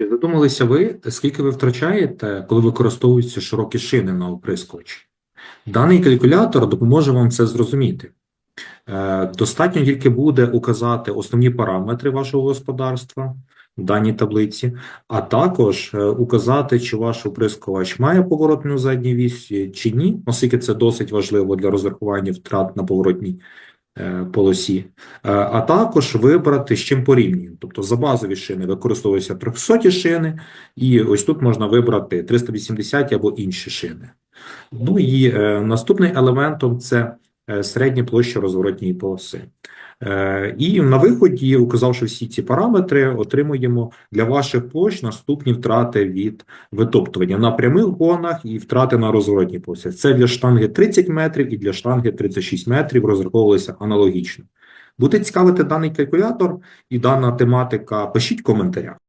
Чи задумалися ви, скільки ви втрачаєте, коли використовуються широкі шини на оприскувачі? Даний калькулятор допоможе вам це зрозуміти. Е, Достатньо тільки буде указати основні параметри вашого господарства в даній таблиці, а також е, указати, чи ваш оприскувач має поворотну задню вісь е, чи ні, оскільки це досить важливо для розрахування втрат на поворотній полосі, Е, а також вибрати з чим порівнюємо. Тобто за базові шини використовуються 300 шини, і ось тут можна вибрати 380 або інші шини. Ну і е, наступний елементом це е, середня площа розворотньої полоси. Е, і на виході, указавши всі ці параметри, отримуємо для ваших площ наступні втрати від витоптування на прямих гонах і втрати на розворотній полосі. Це для штанги 30 метрів і для штанги 36 метрів розраховувалися аналогічно. Буде цікавити даний калькулятор і дана тематика, пишіть в коментарях.